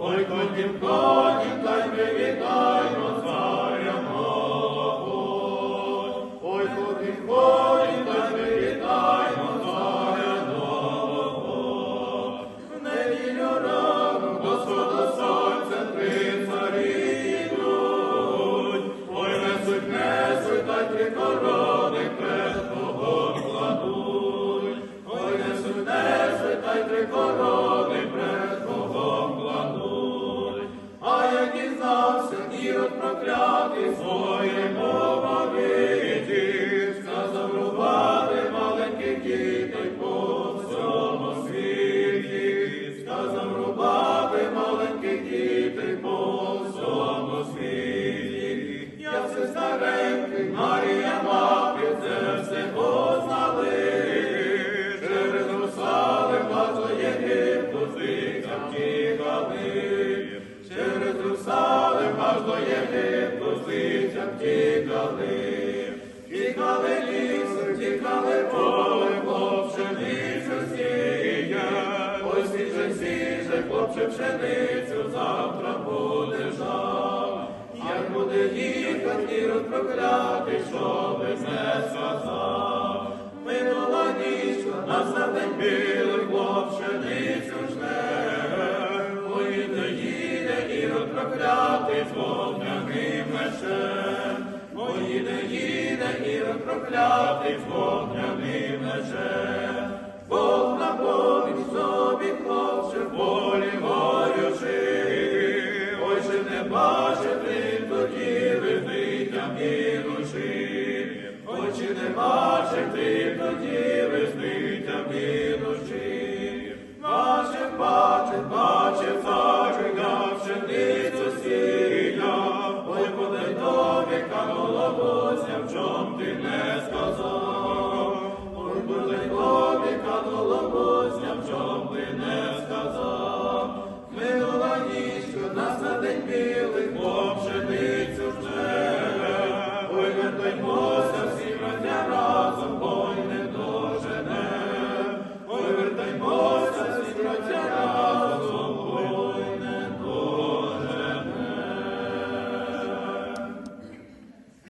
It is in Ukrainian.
Ой, котім, котім, ірод проклятий своєму тікали. Тікали лісом, тікали полем, хлопче пшеницю сіє. Ой, сіже, сіже, хлопче пшеницю, завтра буде жав. Як буде їхати, ірод проклятий, що без не сказав. Минула нічка, настав день білий, хлоп пшеницю жне. Поїде, їде, ірод проклятий, з вогняним мечем. Їде, ірод проклятий, вогняним мечем. Бог на собі, хлопче, волі воючи. Ой, не бачив тоді вибиттям і be